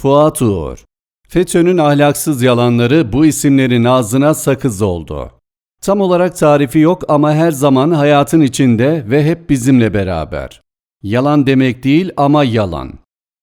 Fuat Uğur FETÖ'nün ahlaksız yalanları bu isimlerin ağzına sakız oldu. Tam olarak tarifi yok ama her zaman hayatın içinde ve hep bizimle beraber. Yalan demek değil ama yalan.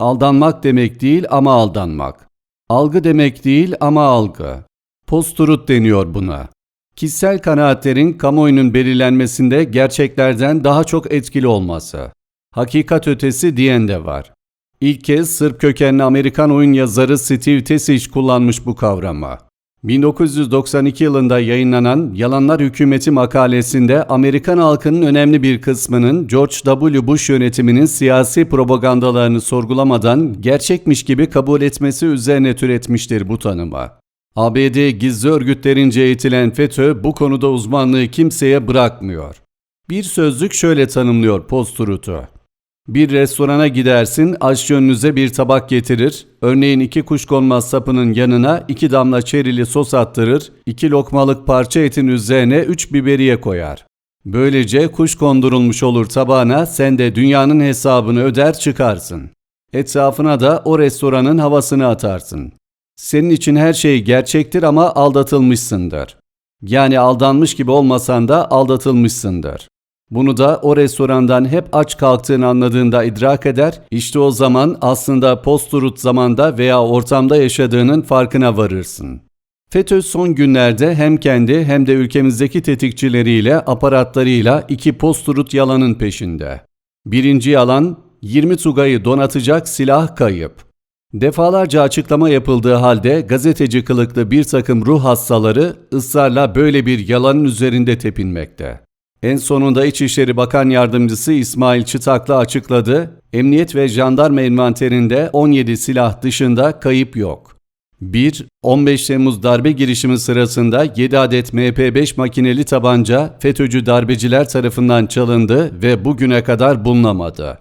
Aldanmak demek değil ama aldanmak. Algı demek değil ama algı. Posturut deniyor buna. Kişisel kanaatlerin kamuoyunun belirlenmesinde gerçeklerden daha çok etkili olması. Hakikat ötesi diyen de var. İlk kez Sırp kökenli Amerikan oyun yazarı Steve Tesic kullanmış bu kavramı. 1992 yılında yayınlanan Yalanlar Hükümeti makalesinde Amerikan halkının önemli bir kısmının George W. Bush yönetiminin siyasi propagandalarını sorgulamadan gerçekmiş gibi kabul etmesi üzerine türetmiştir bu tanıma. ABD gizli örgütlerince eğitilen FETÖ bu konuda uzmanlığı kimseye bırakmıyor. Bir sözlük şöyle tanımlıyor posturutu. Bir restorana gidersin, aşçı önünüze bir tabak getirir. Örneğin iki kuşkonmaz sapının yanına iki damla çerili sos attırır, iki lokmalık parça etin üzerine üç biberiye koyar. Böylece kuş kondurulmuş olur tabağına, sen de dünyanın hesabını öder çıkarsın. Etrafına da o restoranın havasını atarsın. Senin için her şey gerçektir ama aldatılmışsındır. Yani aldanmış gibi olmasan da aldatılmışsındır. Bunu da o restorandan hep aç kalktığını anladığında idrak eder, işte o zaman aslında post-truth zamanda veya ortamda yaşadığının farkına varırsın. FETÖ son günlerde hem kendi hem de ülkemizdeki tetikçileriyle, aparatlarıyla iki post-truth yalanın peşinde. Birinci yalan, 20 Tugay'ı donatacak silah kayıp. Defalarca açıklama yapıldığı halde gazeteci kılıklı bir takım ruh hastaları ısrarla böyle bir yalanın üzerinde tepinmekte. En sonunda İçişleri Bakan Yardımcısı İsmail Çıtaklı açıkladı, emniyet ve jandarma envanterinde 17 silah dışında kayıp yok. 1. 15 Temmuz darbe girişimi sırasında 7 adet MP5 makineli tabanca FETÖ'cü darbeciler tarafından çalındı ve bugüne kadar bulunamadı.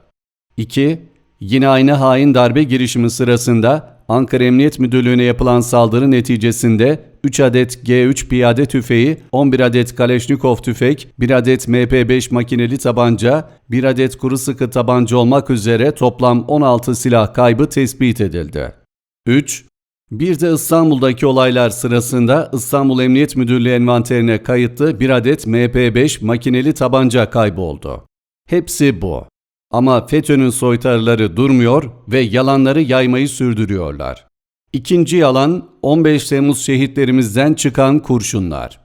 2. Yine aynı hain darbe girişimi sırasında Ankara Emniyet Müdürlüğü'ne yapılan saldırı neticesinde 3 adet G3 piyade tüfeği, 11 adet Kaleşnikov tüfek, 1 adet MP5 makineli tabanca, 1 adet kuru sıkı tabanca olmak üzere toplam 16 silah kaybı tespit edildi. 3. Bir de İstanbul'daki olaylar sırasında İstanbul Emniyet Müdürlüğü envanterine kayıtlı bir adet MP5 makineli tabanca kayboldu. Hepsi bu. Ama FETÖ'nün soytarıları durmuyor ve yalanları yaymayı sürdürüyorlar. İkinci yalan 15 Temmuz şehitlerimizden çıkan kurşunlar.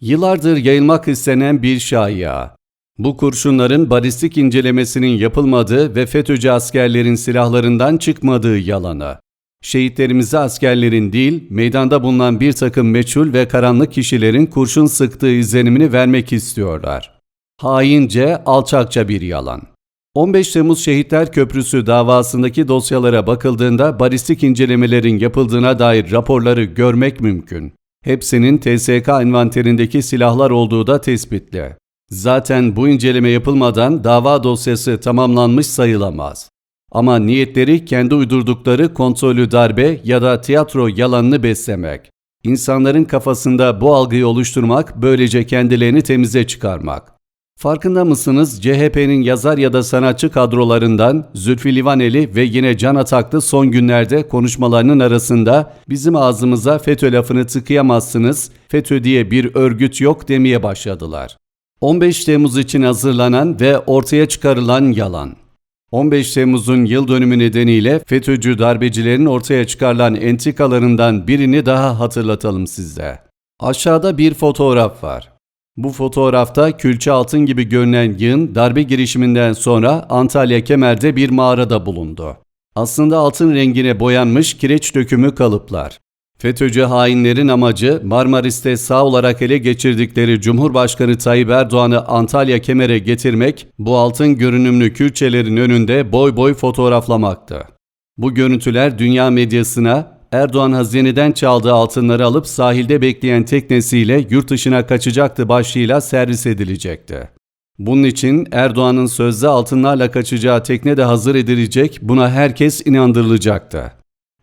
Yıllardır yayılmak istenen bir şaya. Bu kurşunların balistik incelemesinin yapılmadığı ve FETÖ'cü askerlerin silahlarından çıkmadığı yalanı. Şehitlerimize askerlerin değil, meydanda bulunan bir takım meçhul ve karanlık kişilerin kurşun sıktığı izlenimini vermek istiyorlar. Haince, alçakça bir yalan. 15 Temmuz Şehitler Köprüsü davasındaki dosyalara bakıldığında balistik incelemelerin yapıldığına dair raporları görmek mümkün. Hepsinin TSK envanterindeki silahlar olduğu da tespitli. Zaten bu inceleme yapılmadan dava dosyası tamamlanmış sayılamaz. Ama niyetleri kendi uydurdukları kontrollü darbe ya da tiyatro yalanını beslemek. İnsanların kafasında bu algıyı oluşturmak, böylece kendilerini temize çıkarmak. Farkında mısınız CHP'nin yazar ya da sanatçı kadrolarından Zülfü Livaneli ve yine Can Ataklı son günlerde konuşmalarının arasında bizim ağzımıza FETÖ lafını tıkayamazsınız, FETÖ diye bir örgüt yok demeye başladılar. 15 Temmuz için hazırlanan ve ortaya çıkarılan yalan. 15 Temmuz'un yıl dönümü nedeniyle FETÖ'cü darbecilerin ortaya çıkarılan entikalarından birini daha hatırlatalım size. Aşağıda bir fotoğraf var. Bu fotoğrafta külçe altın gibi görünen yığın darbe girişiminden sonra Antalya Kemer'de bir mağarada bulundu. Aslında altın rengine boyanmış kireç dökümü kalıplar. FETÖ'cü hainlerin amacı Marmaris'te sağ olarak ele geçirdikleri Cumhurbaşkanı Tayyip Erdoğan'ı Antalya Kemer'e getirmek, bu altın görünümlü külçelerin önünde boy boy fotoğraflamaktı. Bu görüntüler dünya medyasına Erdoğan hazineden çaldığı altınları alıp sahilde bekleyen teknesiyle yurt dışına kaçacaktı başlığıyla servis edilecekti. Bunun için Erdoğan'ın sözde altınlarla kaçacağı tekne de hazır edilecek, buna herkes inandırılacaktı.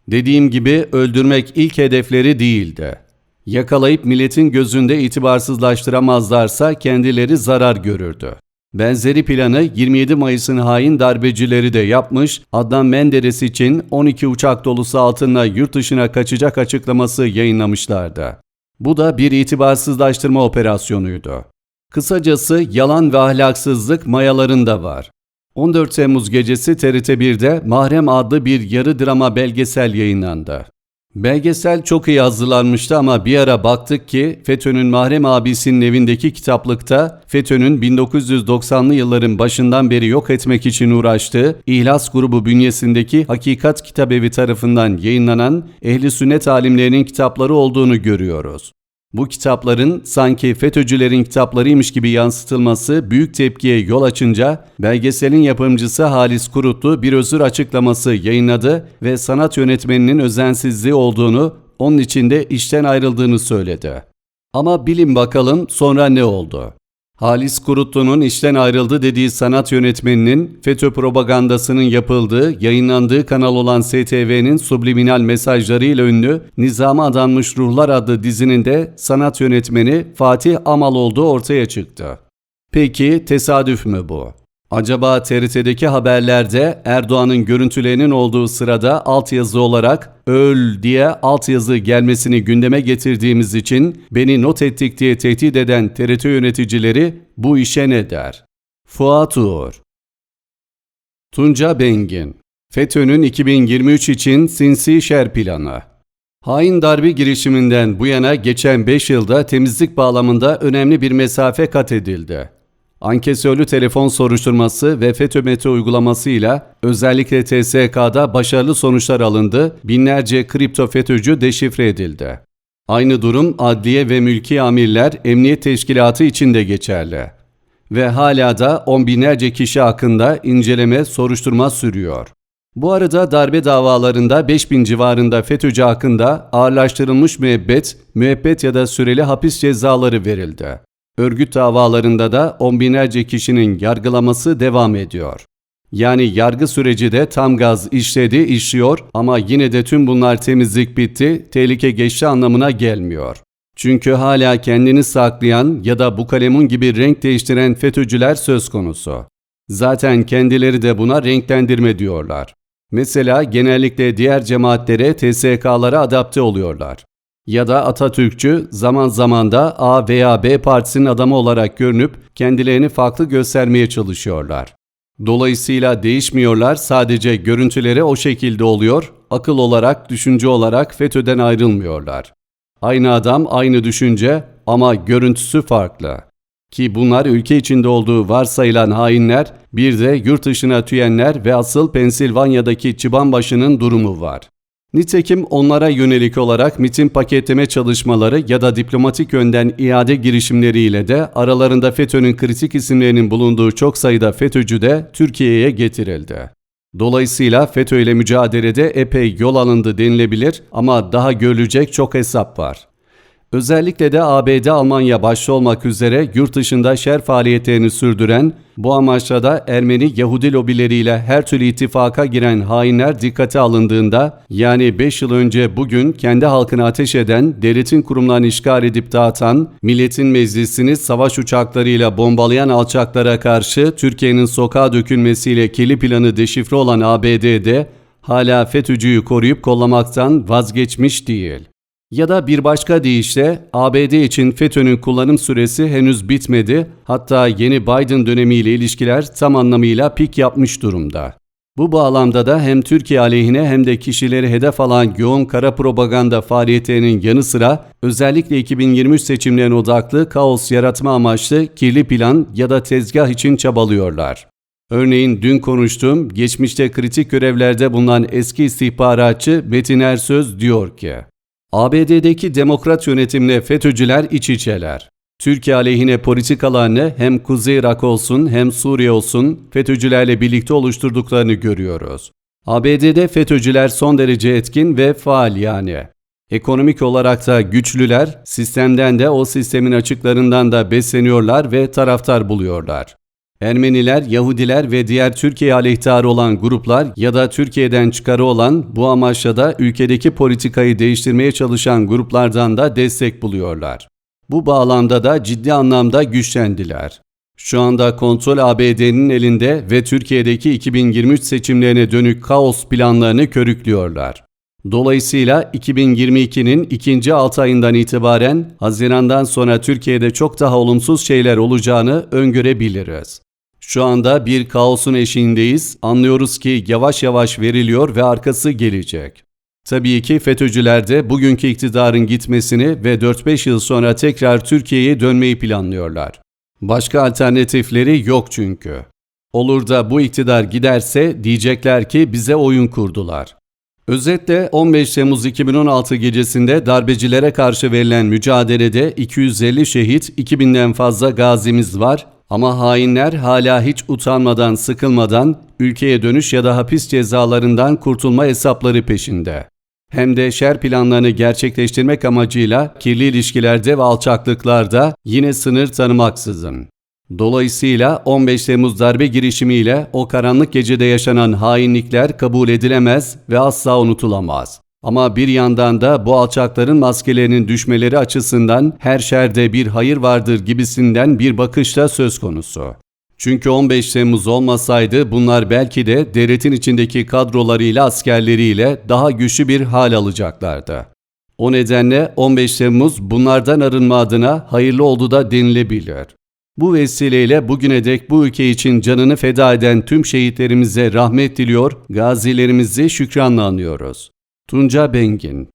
Dediğim gibi öldürmek ilk hedefleri değildi. Yakalayıp milletin gözünde itibarsızlaştıramazlarsa kendileri zarar görürdü. Benzeri planı 27 Mayıs'ın hain darbecileri de yapmış, Adnan Menderes için 12 uçak dolusu altınla yurt dışına kaçacak açıklaması yayınlamışlardı. Bu da bir itibarsızlaştırma operasyonuydu. Kısacası yalan ve ahlaksızlık mayalarında var. 14 Temmuz gecesi TRT1'de Mahrem adlı bir yarı drama belgesel yayınlandı. Belgesel çok iyi hazırlanmıştı ama bir ara baktık ki FETÖ'nün Mahrem abisinin evindeki kitaplıkta FETÖ'nün 1990'lı yılların başından beri yok etmek için uğraştığı İhlas grubu bünyesindeki Hakikat Kitabevi tarafından yayınlanan ehli sünnet alimlerinin kitapları olduğunu görüyoruz. Bu kitapların sanki FETÖ'cülerin kitaplarıymış gibi yansıtılması büyük tepkiye yol açınca belgeselin yapımcısı Halis Kurutlu bir özür açıklaması yayınladı ve sanat yönetmeninin özensizliği olduğunu, onun için de işten ayrıldığını söyledi. Ama bilin bakalım sonra ne oldu? Halis Kurutlu'nun işten ayrıldı dediği sanat yönetmeninin FETÖ propagandasının yapıldığı, yayınlandığı kanal olan STV'nin subliminal mesajlarıyla ünlü Nizama Adanmış Ruhlar adlı dizinin de sanat yönetmeni Fatih Amal olduğu ortaya çıktı. Peki tesadüf mü bu? Acaba TRT'deki haberlerde Erdoğan'ın görüntülerinin olduğu sırada altyazı olarak öl diye altyazı gelmesini gündeme getirdiğimiz için beni not ettik diye tehdit eden TRT yöneticileri bu işe ne der? Fuat Uğur Tunca Bengin FETÖ'nün 2023 için sinsi şer planı Hain darbe girişiminden bu yana geçen 5 yılda temizlik bağlamında önemli bir mesafe kat edildi. Ankesörlü telefon soruşturması ve FETÖ Mete uygulamasıyla özellikle TSK'da başarılı sonuçlar alındı, binlerce kripto FETÖ'cü deşifre edildi. Aynı durum adliye ve mülki amirler emniyet teşkilatı için de geçerli. Ve hala da on binlerce kişi hakkında inceleme, soruşturma sürüyor. Bu arada darbe davalarında 5000 civarında FETÖ'cü hakkında ağırlaştırılmış müebbet, müebbet ya da süreli hapis cezaları verildi. Örgüt davalarında da on binlerce kişinin yargılaması devam ediyor. Yani yargı süreci de tam gaz işledi, işliyor ama yine de tüm bunlar temizlik bitti, tehlike geçti anlamına gelmiyor. Çünkü hala kendini saklayan ya da bu kalemun gibi renk değiştiren FETÖ'cüler söz konusu. Zaten kendileri de buna renklendirme diyorlar. Mesela genellikle diğer cemaatlere, TSK'lara adapte oluyorlar ya da Atatürkçü zaman zaman da A veya B partisinin adamı olarak görünüp kendilerini farklı göstermeye çalışıyorlar. Dolayısıyla değişmiyorlar sadece görüntüleri o şekilde oluyor, akıl olarak, düşünce olarak FETÖ'den ayrılmıyorlar. Aynı adam, aynı düşünce ama görüntüsü farklı. Ki bunlar ülke içinde olduğu varsayılan hainler, bir de yurt dışına tüyenler ve asıl Pensilvanya'daki Çıbanbaşı'nın durumu var. Nitekim onlara yönelik olarak MIT'in paketleme çalışmaları ya da diplomatik yönden iade girişimleriyle de aralarında FETÖ'nün kritik isimlerinin bulunduğu çok sayıda FETÖ'cü de Türkiye'ye getirildi. Dolayısıyla FETÖ ile mücadelede epey yol alındı denilebilir ama daha görülecek çok hesap var. Özellikle de ABD, Almanya başta olmak üzere yurt dışında şer faaliyetlerini sürdüren, bu amaçla da Ermeni Yahudi lobileriyle her türlü ittifaka giren hainler dikkate alındığında, yani 5 yıl önce bugün kendi halkını ateş eden, devletin kurumlarını işgal edip dağıtan, milletin meclisini savaş uçaklarıyla bombalayan alçaklara karşı Türkiye'nin sokağa dökülmesiyle kirli planı deşifre olan ABD'de hala FETÖ'cüyü koruyup kollamaktan vazgeçmiş değil. Ya da bir başka deyişle ABD için FETÖ'nün kullanım süresi henüz bitmedi, hatta yeni Biden dönemiyle ilişkiler tam anlamıyla pik yapmış durumda. Bu bağlamda da hem Türkiye aleyhine hem de kişileri hedef alan yoğun kara propaganda faaliyetlerinin yanı sıra özellikle 2023 seçimlerine odaklı kaos yaratma amaçlı kirli plan ya da tezgah için çabalıyorlar. Örneğin dün konuştuğum geçmişte kritik görevlerde bulunan eski istihbaratçı Metin Ersöz diyor ki ABD'deki demokrat yönetimle FETÖ'cüler iç içeler. Türkiye aleyhine politikalarını hem Kuzey Irak olsun hem Suriye olsun FETÖ'cülerle birlikte oluşturduklarını görüyoruz. ABD'de FETÖ'cüler son derece etkin ve faal yani. Ekonomik olarak da güçlüler, sistemden de o sistemin açıklarından da besleniyorlar ve taraftar buluyorlar. Ermeniler, Yahudiler ve diğer Türkiye aleyhtarı olan gruplar ya da Türkiye'den çıkarı olan bu amaçla da ülkedeki politikayı değiştirmeye çalışan gruplardan da destek buluyorlar. Bu bağlamda da ciddi anlamda güçlendiler. Şu anda kontrol ABD'nin elinde ve Türkiye'deki 2023 seçimlerine dönük kaos planlarını körüklüyorlar. Dolayısıyla 2022'nin ikinci 6 ayından itibaren Haziran'dan sonra Türkiye'de çok daha olumsuz şeyler olacağını öngörebiliriz. Şu anda bir kaosun eşiğindeyiz. Anlıyoruz ki yavaş yavaş veriliyor ve arkası gelecek. Tabii ki FETÖ'cüler de bugünkü iktidarın gitmesini ve 4-5 yıl sonra tekrar Türkiye'ye dönmeyi planlıyorlar. Başka alternatifleri yok çünkü. Olur da bu iktidar giderse diyecekler ki bize oyun kurdular. Özetle 15 Temmuz 2016 gecesinde darbecilere karşı verilen mücadelede 250 şehit, 2000'den fazla gazimiz var ama hainler hala hiç utanmadan, sıkılmadan ülkeye dönüş ya da hapis cezalarından kurtulma hesapları peşinde. Hem de şer planlarını gerçekleştirmek amacıyla kirli ilişkilerde ve alçaklıklarda yine sınır tanımaksızın. Dolayısıyla 15 Temmuz darbe girişimiyle o karanlık gecede yaşanan hainlikler kabul edilemez ve asla unutulamaz. Ama bir yandan da bu alçakların maskelerinin düşmeleri açısından her şerde bir hayır vardır gibisinden bir bakışta söz konusu. Çünkü 15 Temmuz olmasaydı bunlar belki de devletin içindeki kadrolarıyla askerleriyle daha güçlü bir hal alacaklardı. O nedenle 15 Temmuz bunlardan arınma adına hayırlı oldu da denilebilir. Bu vesileyle bugüne dek bu ülke için canını feda eden tüm şehitlerimize rahmet diliyor, gazilerimizi şükranla anıyoruz. Tunca Bengin